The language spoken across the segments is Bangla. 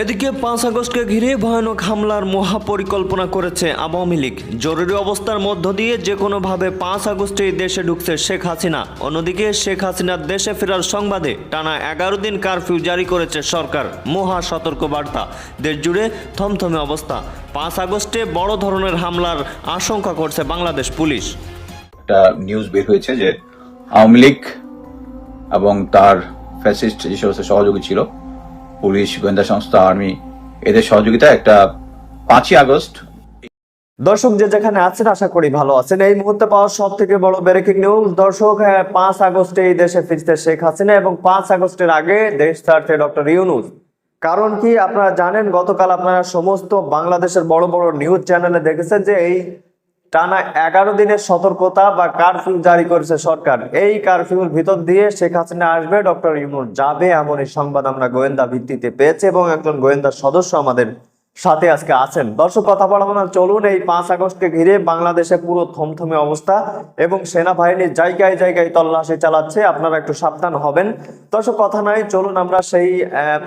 এদিকে পাঁচ আগস্টকে ঘিরে ভয়ানক হামলার মহাপরিকল্পনা করেছে আওয়ামী লীগ। জরুরি অবস্থার মধ্য দিয়ে যে কোনোভাবে পাঁচ আগস্টে দেশে ঢুকছে শেখ হাসিনা। অন্যদিকে শেখ হাসিনার দেশে ফেরার সংবাদে টানা এগারো দিন কারফিউ জারি করেছে সরকার। মহা সতর্ক বার্তা দেশ জুড়ে থমথমে অবস্থা। পাঁচ আগস্টে বড় ধরনের হামলার আশঙ্কা করছে বাংলাদেশ পুলিশ। একটা নিউজ বের হয়েছে যে আওয়ামী লীগ এবং তার ফ্যাসিস্ট যে সহযোগী ছিল পুলিশ গোয়েন্দা সংস্থা আর্মি এদের সহযোগিতা একটা পাঁচই আগস্ট। দর্শক যে যেখানে আছেন আশা করি ভালো আছেন। এই মুহূর্তে পাওয়া সব থেকে বড় ব্রেকিং নিউজ দর্শক হ্যাঁ, পাঁচ আগস্টে এই দেশে ফিরতে শেখ হাসিনা এবং পাঁচ আগস্টের আগে দেশ ছাড়ছে ডক্টর ইউনুস। কারণ কি আপনারা জানেন গতকাল আপনারা সমস্ত বাংলাদেশের বড় বড় নিউজ চ্যানেলে দেখেছেন যে এই টানা এগারো দিনের সতর্কতা বা কারফিউ জারি করেছে সরকার। এই কারফিউর ভিতর দিয়ে শেখ হাসিনা আসবে ডক্টর ইমন যাবে এমন এই সংবাদ আমরা গোয়েন্দা ভিত্তিতে পেয়েছি এবং একজন গোয়েন্দা সদস্য আমাদের সাথে আজকে আছেন। দর্শক, কথা বলব না। চলুন এই পাঁচ আগস্টকে ঘিরে বাংলাদেশে পুরো থমথমে অবস্থা এবং সেনাবাহিনী জায়গায় জায়গায় তল্লাশি চালাচ্ছে। আপনারা একটু সাবধান হবেন। দর্শক, কথা নাই। চলুন আমরা সেই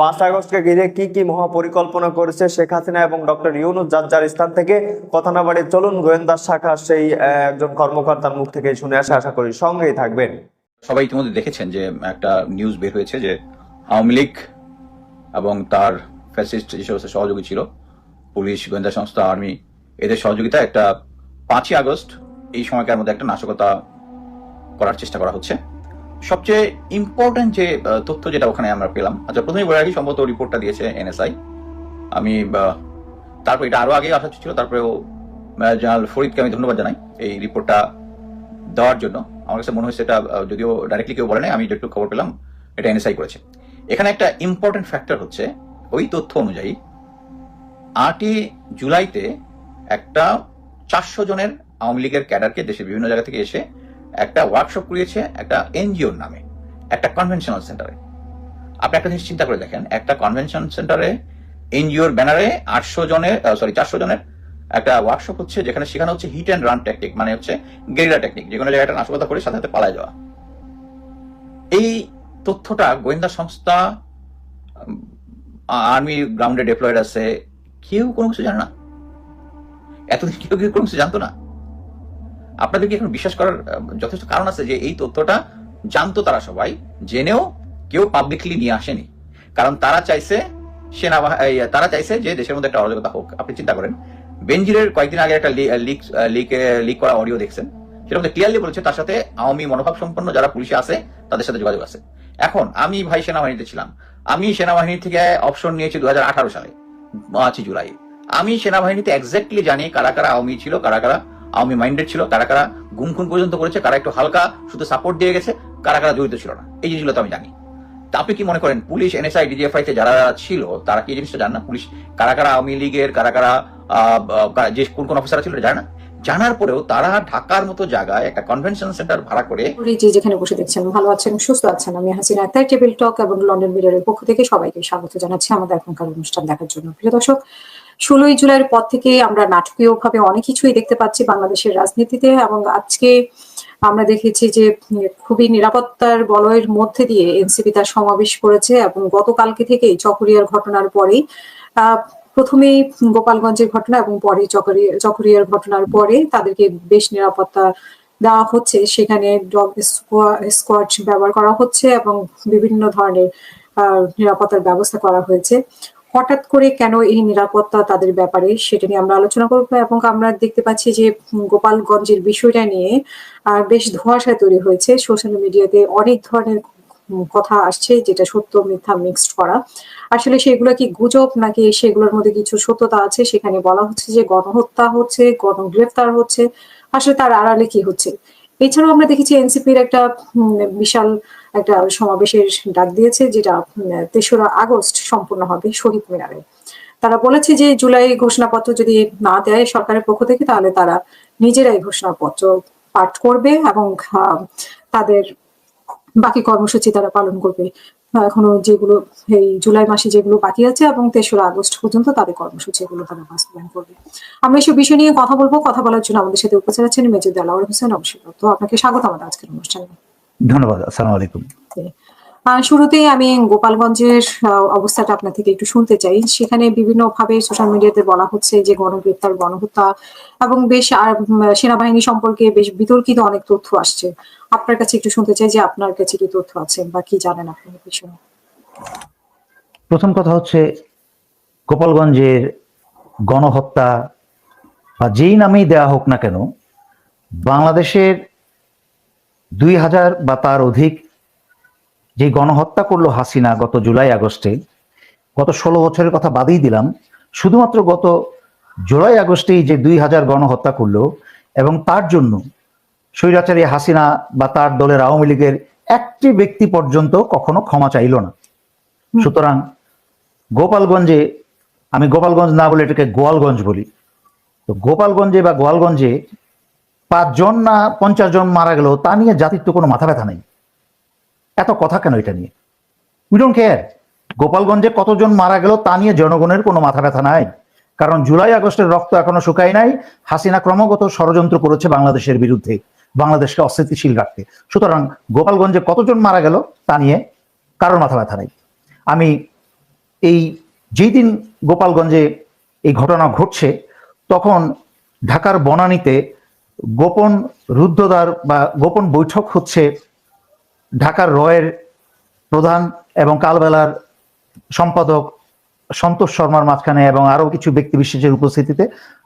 পাঁচ আগস্টকে ঘিরে কি কি মহাপরিকল্পনা করেছে শেখ হাসিনা এবং ডক্টর ইউনুস, যার যার স্থান থেকে কথা না বাড়িয়ে চলুন গোয়েন্দা শাখা সেই একজন কর্মকর্তার মুখ থেকে শুনে আসা। আশা করি সঙ্গেই থাকবেন। সবাই ইতিমধ্যে দেখেছেন যে একটা নিউজ বের হয়েছে যে আওয়ামী লীগ এবং তার ফ্যাসিস্ট যে সমস্ত সহযোগী ছিল। পুলিশ, গোয়েন্দা সংস্থা, আর্মি, এদের সহযোগিতায় একটা পাঁচই আগস্ট এই সময়কার মধ্যে একটা নাশকতা করার চেষ্টা করা হচ্ছে। সবচেয়ে ইম্পর্টেন্ট যে তথ্য যেটা ওখানে আমরা পেলাম আচ্ছা প্রথমে বলে রাখি, সম্ভবত রিপোর্টটা দিয়েছে এনএসআই আমি তারপর এটা আরও আগে আসা ছিল, তারপরেও জেনারেল ফরিদকে আমি ধন্যবাদ জানাই এই রিপোর্টটা দেওয়ার জন্য। আমার কাছে মনে হয়েছে এটা যদিও ডাইরেক্টলি কেউ বলে নাই, আমি যেটুকু খবর পেলাম, এটা এনএসআই করেছে। এখানে একটা ইম্পর্টেন্ট ফ্যাক্টর হচ্ছে ওই তথ্য অনুযায়ী আটই জুলাইতে একটা চারশো জনের আওয়ামী লীগের ক্যাডারকে দেশের বিভিন্ন জায়গা থেকে এসে একটা ওয়ার্কশপ করিয়েছে একটা এনজিওর নামে, একটা কনভেনশনাল সেন্টারে আপনি একটা জিনিস চিন্তা করে দেখেন, একটা কনভেনশন সেন্টারে এনজিওর ব্যানারে আটশো জনের সরি চারশো জনের একটা ওয়ার্কশপ হচ্ছে যেখানে শেখানো হচ্ছে হিট অ্যান্ড রান টেকনিক মানে হচ্ছে গেরিলা টেকনিক যে কোনো জায়গায় একটা নাশকতা করে সাথে সাথে পালায় যাওয়া। এই তথ্যটা গোয়েন্দা সংস্থা আর্মি গ্রাউন্ডে ডিপ্লয়েড আছে। কেউ কোনো কিছু জানে না। এতদিন কেউ কেউ কোনো কিছু জানতো না? আপনাদের কি এখন বিশ্বাস করার যথেষ্ট কারণ আছে যে এই তথ্যটা জানতো তারা সবাই। জেনেও কেউ পাবলিকলি নিয়ে আসেনি। কারণ তারা চাইছে সেনাবাহিনী তারা চাইছে যে দেশের মধ্যে একটা অরাজকতা হোক। আপনি চিন্তা করেন, বেনজিরের কয়েকদিন আগে একটা লিক লিক লিক করা অডিও দেখছেন। সেটা মধ্যে ক্লিয়ারলি বলেছে তার সাথে আওয়ামী মনোভাব সম্পন্ন যারা পুলিশে আছে, তাদের সাথে যোগাযোগ আছে। এখন আমি ভাই সেনাবাহিনীতে ছিলাম। আমি সেনাবাহিনী থেকে অপশন নিয়েছি দু হাজার আঠারো সালে পাঁচই জুলাই। আমি সেনাবাহিনীতে এক্স্যাক্টলি জানি কারা কারা আওয়ামী ছিল, কারা কারা আওয়ামী মাইন্ডেড ছিল, কারা কারা গুম খুন পর্যন্ত করেছে, কারা একটু হালকা শুধু সাপোর্ট দিয়ে গেছে, কারা কারা জড়িত ছিল না। এই জিনিসগুলো তো আমি জানি। তা আপনি কি মনে করেন, পুলিশ এনএসআই ডিজিএফআই তে যারা ছিল, তারা কি এই জিনিসটা জান না? পুলিশ কারা কারা আওয়ামী লীগের, কারা কারা যে কোন কোন অফিসার ছিল জানে না? জানার পরেও তারা ঢাকার মতো জায়গায় একটা কনভেনশন সেন্টার ভাড়া করে যেখানে বসে দেখছেন, ভালো আছেন, সুস্থ আছেন। আমি হাসিনা আক্তার টেবিল টক এবং লন্ডন মিডিয়ার পক্ষ থেকে সবাইকে স্বাগত জানাচ্ছি আমাদের এখনকার অনুষ্ঠান দেখার জন্য। প্রিয় দর্শক, ষোলোই জুলাইয়ের পর থেকে আমরা নাটকীয় ভাবে অনেক কিছুই দেখতে পাচ্ছি বাংলাদেশের রাজনীতিতে এবং আজকে আমরা দেখেছি যে, খুবই নিরাপত্তার বলয়ের মধ্যে দিয়ে এনসিপি তার সমাবেশ করেছে এবং গতকালকে থেকেই চকরিয়ার ঘটনার পরেই প্রথমেই গোপালগঞ্জের ঘটনা এবং পরে চকরিয়া চকরিয়ার ঘটনার পরে তাদেরকে বেশ নিরাপত্তা দেওয়া হচ্ছে। সেখানে ডগ স্কোয়াড ব্যবহার করা হচ্ছে এবং বিভিন্ন ধরনের নিরাপত্তার ব্যবস্থা করা হয়েছে। হঠাৎ করে কেন এই নিরাপত্তা তাদের ব্যাপারে সেটা নিয়ে আমরা আলোচনা করব এবং আমরা দেখতে পাচ্ছি যে গোপালগঞ্জের বিষয়টা নিয়ে বেশ ধোঁয়াশা তৈরি হয়েছে। সোশ্যাল মিডিয়াতে অনেক ধরনের কথা আসছে যেটা সত্য, মিথ্যা মিক্সড করা। আসলে সেগুলো কি গুজব নাকি সেগুলোর মধ্যে কিছু সত্যতা আছে? সেখানে বলা হচ্ছে যে গণহত্যা হচ্ছে, গণগ্রেফতার হচ্ছে। আসলে তার আড়ালে কি হচ্ছে? এছাড়াও আমরা দেখেছি এনসিপির একটা বিশাল একটা সমাবেশের ডাক দিয়েছে যেটা তেসরা আগস্ট সম্পূর্ণ হবে শহীদ মিনারে। তারা বলেছে যে জুলাই ঘোষণাপত্র যদি না দেয় সরকারের পক্ষ থেকে তাহলে তারা নিজেরাই ঘোষণাপত্র পাঠ করবে এবং তাদের বাকি কর্মসূচি তারা পালন করবে। এখনও যেগুলো এই জুলাই মাসে যেগুলো বাকি আছে এবং তেসরা আগস্ট পর্যন্ত তাদের কর্মসূচিগুলো তারা বাস্তবায়ন করবে। আমরা এসব বিষয় নিয়ে কথা বলব। কথা বলার জন্য আমাদের সাথে উপস্থিত আছেন মেজর দেলাওয়ার হোসেন অবশ্যই। তো আপনাকে স্বাগত আমাদের আজকের অনুষ্ঠানে। ধন্যবাদ। আসসালামু আলাইকুম। শুরুতেই আমি গোপালগঞ্জের অবস্থাটা আপনার থেকে একটু শুনতে চাই। সেখানে বিভিন্ন ভাবে সোশ্যাল মিডিয়াতে বলা হচ্ছে যে গণগ্রেপ্তার গণহত্যা এবং বেশ সেনাবাহিনী সম্পর্কে বেশ বিতর্কিত অনেক তথ্য আসছে। আপনার কাছে একটু শুনতে চাই যে আপনার কাছে কি তথ্য আছে বা কি জানেন আপনি বিষয়ে? প্রথম কথা হচ্ছে, গোপালগঞ্জের গণহত্যা বা যেই নামেই দেয়া হোক না কেন, বাংলাদেশের দুই হাজার বা তার অধিক যে গণহত্যা করল হাসিনা গত জুলাই আগস্টে, গত ষোলো বছরের কথা বাদেই দিলাম, শুধুমাত্র গত জুলাই আগস্টেই যে দুই হাজার গণহত্যা করল এবং তার জন্য স্বৈরাচারী হাসিনা বা তার দলের আওয়ামী লীগের একটি ব্যক্তি পর্যন্ত কখনো ক্ষমা চাইল না। সুতরাং গোপালগঞ্জে আমি গোপালগঞ্জ না বলে এটাকে গোয়ালগঞ্জ বলি তো গোপালগঞ্জে বা গোয়ালগঞ্জে পাঁচজন না পঞ্চাশ জন মারা গেল তা নিয়ে জাতির তো কোনো মাথা ব্যথা নেই। এত কথা কেন এটা নিয়ে? উই ডোন্ট কেয়ার গোপালগঞ্জে কতজন মারা গেল তা নিয়ে জনগণের কোনো মাথা ব্যথা নাই। কারণ জুলাই আগস্টের রক্ত এখনও শুকায় নাই। হাসিনা ক্রমাগত ষড়যন্ত্র করেছে বাংলাদেশের বিরুদ্ধে। বাংলাদেশকে অস্থিতিশীল রাখতে। সুতরাং গোপালগঞ্জে কতজন মারা গেল তা নিয়ে কারোর মাথা ব্যথা নাই। আমি এই যেই দিন গোপালগঞ্জে এই ঘটনা ঘটছে, তখন ঢাকার বনানীতে গোপন রুদ্ধদ্বার বা গোপন বৈঠক হচ্ছে ঢাকার রয়ের প্রধান এবং কালবেলার সম্পাদক সন্তোষ শর্মার মাঝখানে এবং আরও কিছু ব্যক্তি বিশেষের উপস্থিতিতে।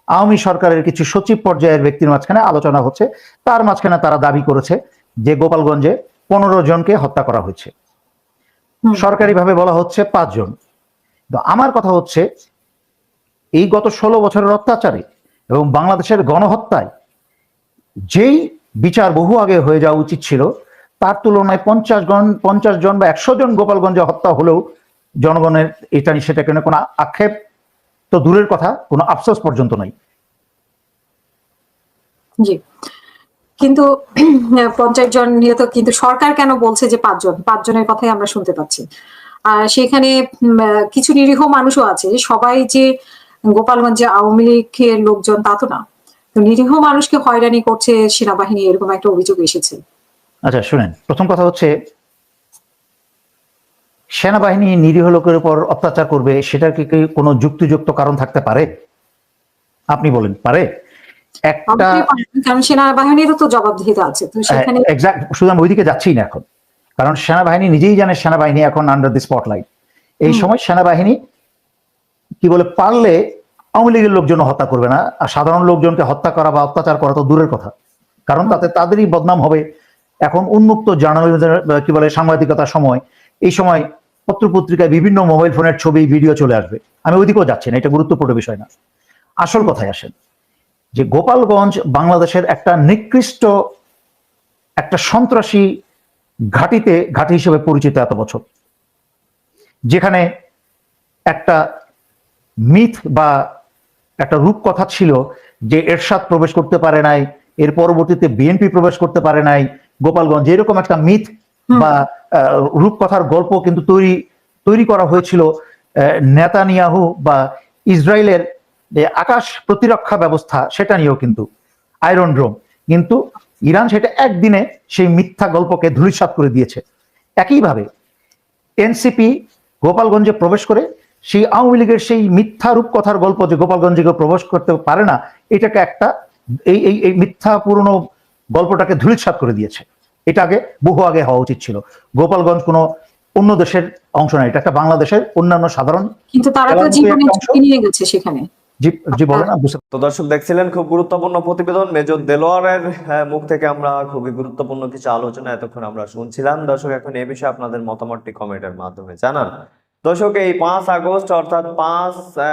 আওয়ামী সরকারের কিছু সচিব পর্যায়ের ব্যক্তির মাঝখানে আলোচনা হচ্ছে। তার মাঝখানে তারা দাবি করেছে যে গোপালগঞ্জে পনেরো জনকে হত্যা করা হয়েছে। সরকারিভাবে বলা হচ্ছে পাঁচজন তো আমার কথা হচ্ছে এই গত ষোলো বছরের অত্যাচারে এবং বাংলাদেশের গণহত্যায় যেই বিচার বহু আগে হয়ে যাওয়া উচিত ছিল তার তুলনায় পঞ্চাশ জন পঞ্চাশ জন বা একশো জন গোপালগঞ্জে হত্যা হলেও জনগণের এটা নিয়ে সেটা কোনো আক্ষেপ তো দূরের কথা কোনো আফসোস পর্যন্ত নাই জি। কিন্তু পঞ্চাশ জন নিয়ে তো কিন্তু সরকার কেন বলছে যে পাঁচজন? পাঁচজনের কথাই আমরা শুনতে পাচ্ছি। আর সেখানে কিছু নিরীহ মানুষও আছে। সবাই যে গোপালগঞ্জে আওয়ামী লীগের লোকজন তা তো না। নিরীহ মানুষকে হয়রানি করছে সেনাবাহিনী এরকম একটা অভিযোগ এসেছে। আচ্ছা শুনেন। প্রথম কথা হচ্ছে সেনাবাহিনী নিরীহ লোকের উপর অত্যাচার করবে সেটার কি কোনো যুক্তিযুক্ত কারণ থাকতে পারে? আপনি বলেন পারে? একটা কারণ সেনাবাহিনীরও তো জবাবদিহিতা আছে এক্সাক্ট শুধু আমি ওইদিকে যাচ্ছি না এখন। কারণ সেনাবাহিনী নিজেই জানে সেনাবাহিনী এখন আন্ডার দি স্পটলাইট এই সময় সেনাবাহিনী কি বলে পারলে আওয়ামী লীগের লোকজন হত্যা করবে না আর সাধারণ লোকজনকে হত্যা করা বা অত্যাচার করা তো দূরের কথা। কারণ তাতে তাদেরই বদনাম হবে। এখন উন্মুক্ত জার্নালিজম কি বলে সাংবাদিকতার সময় এই সময় পত্রপত্রিকায় বিভিন্ন মোবাইল ফোনের ছবি ভিডিও চলে আসবে। আমি ওইদিকেও যাচ্ছি না এটা গুরুত্বপূর্ণ বিষয় না। আসল কথায় আসেন যে গোপালগঞ্জ বাংলাদেশের একটা নিকৃষ্ট একটা সন্ত্রাসী ঘাটিতে ঘাটি হিসেবে পরিচিত এত বছর। যেখানে একটা মিথ বা একটা রূপকথা ছিল যে এরশাদ প্রবেশ করতে পারে নাই এর পরবর্তীতে বিএনপি প্রবেশ করতে পারে নাই গোপালগঞ্জ এরকম একটা মিথ বা রূপকথার গল্প কিন্তু তৈরি তৈরি করা হয়েছিল নেতানিয়াহু বা ইসরায়েলের আকাশ প্রতিরক্ষা ব্যবস্থা, সেটা নিয়েও কিন্তু আয়রন ড্রোম কিন্তু ইরান সেটা একদিনে সেই মিথ্যা গল্পকে ধূলিসাৎ করে দিয়েছে। একইভাবে এনসিপি গোপালগঞ্জে প্রবেশ করে সেই আওয়ামী লীগের সেই মিথ্যা রূপকথার গল্প যে গোপালগঞ্জে কেউ প্রবেশ করতে পারে না, এটাকে একটা এই এই এই মিথ্যা পুরনো গল্পটাকে ধূলিসাৎ করে দিয়েছে। এটা আগে, বহু আগে হওয়া উচিত ছিল। গোপালগঞ্জ কোনো অন্য দেশের অংশ নয়। এটা একটা বাংলাদেশের অন্যান্য সাধারণ কিন্তু তারা তো অংশ- ঝুঁকি নিয়ে গেছে সেখানে। জি জি বলেন না বুঝতে তো দর্শক দেখছিলেন খুব গুরুত্বপূর্ণ প্রতিবেদন। মেজর দেলোয়ারের মুখ থেকে আমরা খুবই গুরুত্বপূর্ণ কিছু আলোচনা এতক্ষণ আমরা শুনছিলাম। দর্শক এখন এই বিষয়ে আপনাদের মতামতটি কমেন্টের মাধ্যমে জানান। দর্শক এই পাঁচ আগস্ট অর্থাৎ পাঁচ আহ,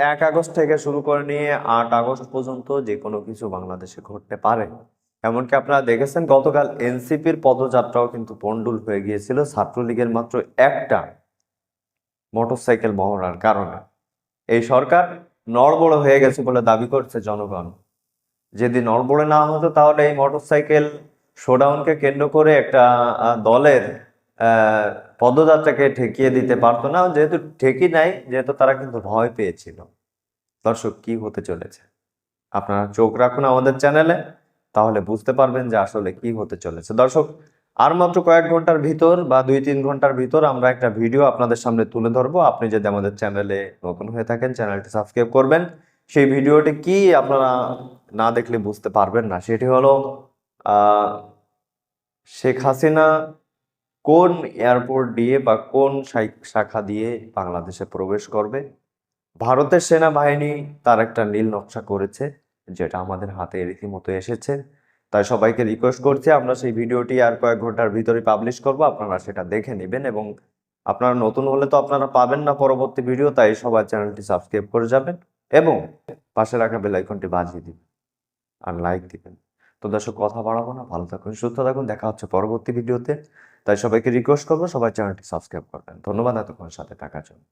এক আগস্ট থেকে শুরু করে নিয়ে আট আগস্ট পর্যন্ত যে কোনো কিছু বাংলাদেশে ঘটতে পারে। এমনকি আপনারা দেখেছেন, গতকাল এনসিপির পদযাত্রাও কিন্তু পন্ডুল হয়ে গিয়েছিল। ছাত্রলীগের মাত্র একটা মোটরসাইকেল মহড়ার কারণে। এই সরকার নড়বড়ে হয়ে গেছে বলে দাবি করছে জনগণ। যদি নড়বড়ে না হতো, তাহলে এই মোটরসাইকেল শোডাউনকে কেন্দ্র করে একটা দলের পদযাত্রাকে ঠেকিয়ে দিতে পারতো না। যেহেতু ঠেকি নাই, যেহেতু তারা কিন্তু ভয় পেয়েছিল। দর্শক, কি হতে চলেছে? আপনারা চোখ রাখুন আমাদের চ্যানেলে। তাহলে বুঝতে পারবেন যে আসলে কি হতে চলেছে। দর্শক, আর মাত্র কয়েক ঘণ্টার ভিতর বা দুই তিন ঘণ্টার ভিতর আমরা একটা ভিডিও আপনাদের সামনে তুলে ধরবো। আপনি যদি আমাদের চ্যানেলে নতুন হয়ে থাকেন, চ্যানেলটি সাবস্ক্রাইব করবেন। সেই ভিডিওটি কি আপনারা না দেখলে বুঝতে পারবেন না, সেটি হলো শেখ হাসিনা কোন এয়ারপোর্ট দিয়ে বা কোন শাখা দিয়ে বাংলাদেশে প্রবেশ করবে? ভারতের সেনাবাহিনী তার একটা নীল নকশা করেছে। যেটা আমাদের হাতে রীতিমতো এসেছে। তাই সবাইকে রিকোয়েস্ট করছি, আমরা সেই ভিডিওটি আর কয়েক ঘণ্টার ভিতরে পাবলিশ করব। আপনারা সেটা দেখে নেবেন এবং আপনারা নতুন হলে তো আপনারা পাবেন না পরবর্তী ভিডিও তাই সবার চ্যানেলটি সাবস্ক্রাইব করে যাবেন এবং পাশে রাখা বেল আইকনটি বাজিয়ে দিবেন আর লাইক দিবেন। তো দর্শক, কথা বাড়াবো না, ভালো থাকুন, সুস্থ থাকুন, দেখা হচ্ছে পরবর্তী ভিডিওতে তাই সবাইকে রিকোয়েস্ট করব, সবাই চ্যানেলটি সাবস্ক্রাইব করবেন। ধন্যবাদ এতক্ষণ সাথে থাকার জন্য।